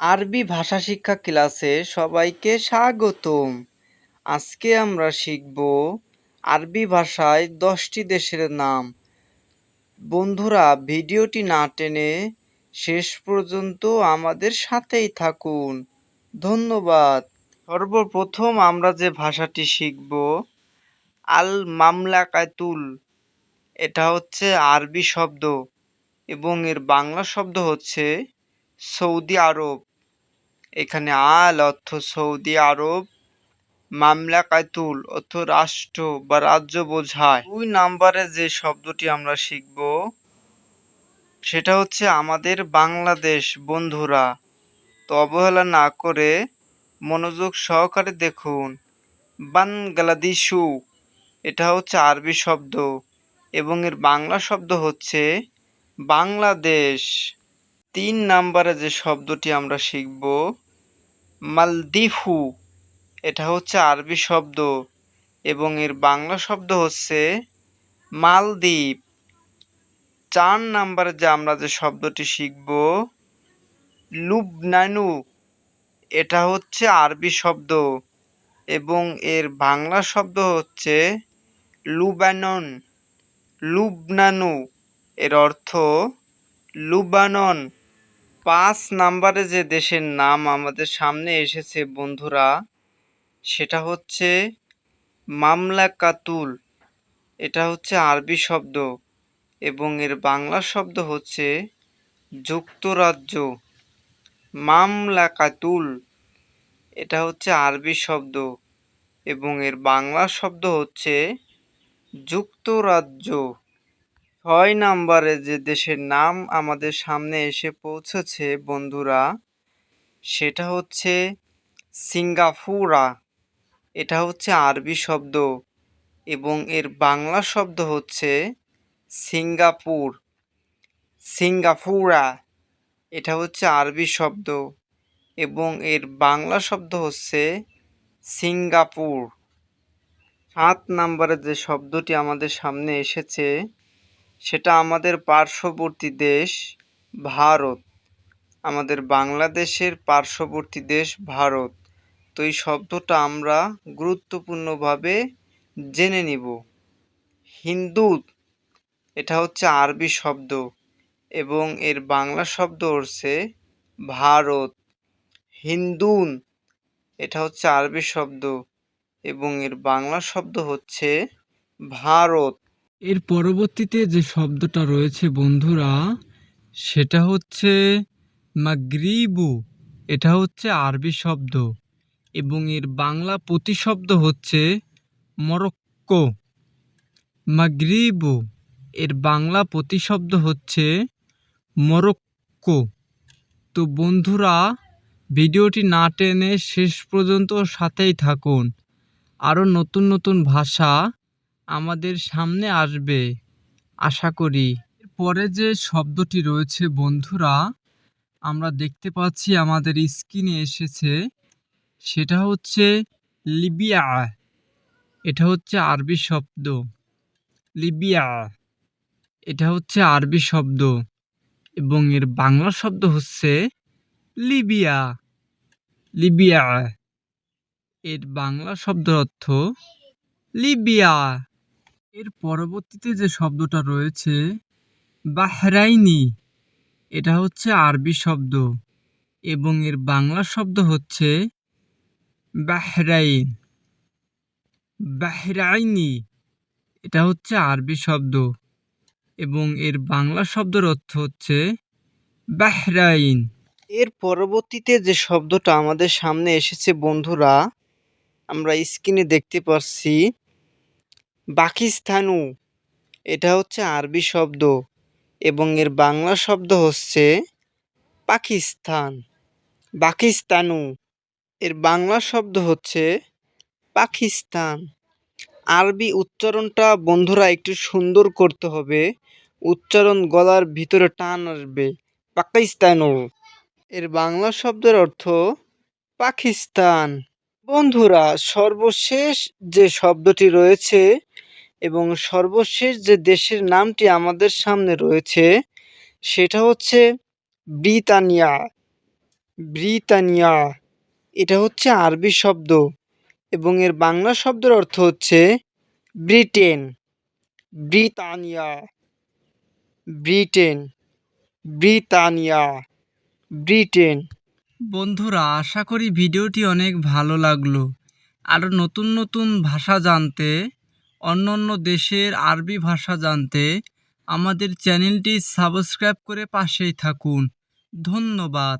আরবি ভাষা শিক্ষা ক্লাসে সবাইকে স্বাগতম। আজকে আমরা শিখব আরবি ভাষায় দশটি দেশের নাম। বন্ধুরা, ভিডিওটি না টেনে শেষ পর্যন্ত আমাদের সাথেই থাকুন। ধন্যবাদ। সর্বপ্রথম আমরা যে ভাষাটি শিখব আল মামলাকাতুল এটা হচ্ছে আরবি শব্দ এবং এর বাংলা শব্দ হচ্ছে সৌদি আরব। এখানে আল, অর্থ সৌদি আরব মামলা মামলাকাতুল অর্থ রাষ্ট্র বা রাজ্য বোঝায়। দুই নাম্বারে যে শব্দটি আমরা শিখব, সেটা হচ্ছে আমাদের বাংলাদেশ বন্ধুরা, তো অবহেলা না করে মনোযোগ সহকারে দেখুন। বাংলাদেশু, এটা হচ্ছে আরবি শব্দ এবং এর বাংলা শব্দ হচ্ছে বাংলাদেশ। তিন নাম্বারে যে শব্দটি আমরা শিখব মালদ্বীপু, এটা হচ্ছে আরবি শব্দ এবং এর বাংলা শব্দ হচ্ছে মালদ্বীপ। চার নাম্বারে যে আমরা যে শব্দটি শিখব, লুবনানু, এটা হচ্ছে আরবি শব্দ এবং এর বাংলা শব্দ হচ্ছে লুবানন। লুবনানু, এর অর্থ লুবানন। পাঁচ নাম্বারে যে দেশের নাম আমাদের সামনে এসেছে বন্ধুরা, সেটা হচ্ছে মামলাকাতুল। এটা হচ্ছে আরবি শব্দ এবং এর বাংলা শব্দ হচ্ছে যুক্তরাজ্য। মামলাকাতুল, এটা হচ্ছে আরবি শব্দ এবং এর বাংলা শব্দ হচ্ছে যুক্তরাজ্য। ছয় নাম্বারে যে দেশের নাম আমাদের সামনে এসে পৌঁছেছে, বন্ধুরা, সেটা হচ্ছে সিঙ্গাপুরা। এটা হচ্ছে আরবি শব্দ এবং এর বাংলা শব্দ হচ্ছে সিঙ্গাপুর। সিঙ্গাপুরা, এটা হচ্ছে আরবি শব্দ এবং এর বাংলা শব্দ হচ্ছে সিঙ্গাপুর। সাত নাম্বারে যে শব্দটি আমাদের সামনে এসেছে সেটা আমাদের পার্শ্ববর্তী দেশ ভারত। আমাদের বাংলাদেশের পার্শ্ববর্তী দেশ ভারত। তো এই শব্দটা আমরা গুরুত্বপূর্ণভাবে জেনে নিব। হিন্দু, এটা হচ্ছে আরবি শব্দ এবং এর বাংলা শব্দ হচ্ছে ভারত। হিন্দুন এটা হচ্ছে আরবি শব্দ এবং এর বাংলা শব্দ হচ্ছে ভারত। এর পরবর্তীতে যে শব্দটা রয়েছে, বন্ধুরা, সেটা হচ্ছে মাগরিবু। এটা হচ্ছে আরবি শব্দ এবং এর বাংলা প্রতিশব্দ হচ্ছে মরক্কো। মাগরিবু, এর বাংলা প্রতিশব্দ হচ্ছে মরক্কো। তো বন্ধুরা, ভিডিওটি না টেনে শেষ পর্যন্ত সাথেই থাকুন। আরও নতুন নতুন ভাষা আমাদের সামনে আসবে, আশা করি। পরে যে শব্দটি রয়েছে, বন্ধুরা, আমরা দেখতে পাচ্ছি আমাদের স্ক্রিনে এসেছে, সেটা হচ্ছে লিবিয়া। এটা হচ্ছে আরবি শব্দ। লিবিয়া। এটা হচ্ছে আরবি শব্দ। এবং এর বাংলা শব্দ হচ্ছে লিবিয়া। লিবিয়া। এর বাংলা শব্দের অর্থ লিবিয়া। এর পরবর্তীতে যে শব্দটা রয়েছে, বাহরাইনি, এটা হচ্ছে আরবি শব্দ এবং এর বাংলা শব্দ হচ্ছে বাহরাইন। বাহরাইনি, এটা হচ্ছে আরবি শব্দ এবং এর বাংলা শব্দের অর্থ হচ্ছে বাহরাইন। এর পরবর্তীতে যে শব্দটা আমাদের সামনে এসেছে, বন্ধুরা, আমরা স্ক্রিনে দেখতে পাচ্ছি পাকিস্তানু এটা হচ্ছে আরবি শব্দ এবং এর বাংলা শব্দ হচ্ছে পাকিস্তান। পাকিস্তানু এর বাংলা শব্দ হচ্ছে পাকিস্তান। আরবি উচ্চারণটা বন্ধুরা একটু সুন্দর করতে হবে। উচ্চারণ গলার ভিতরে টান আসবে। পাকিস্তানু। এর বাংলা শব্দের অর্থ পাকিস্তান। বন্ধুরা, সর্বশেষ যে শব্দটি রয়েছে এবং সর্বশেষ যে দেশের নামটি আমাদের সামনে রয়েছে, সেটা হচ্ছে ব্রিতানিয়া। ব্রিতানিয়া, এটা হচ্ছে আরবি শব্দ এবং এর বাংলা শব্দের অর্থ হচ্ছে Britain. Britannia Britain Britannia, Britain. বন্ধুরা, আশা করি ভিডিওটি অনেক ভালো লাগল। আরও নতুন নতুন ভাষা জানতে অন্য অন্য দেশের আরবি ভাষা জানতে আমাদের চ্যানেলটি সাবস্ক্রাইব করে পাশেই থাকুন। ধন্যবাদ।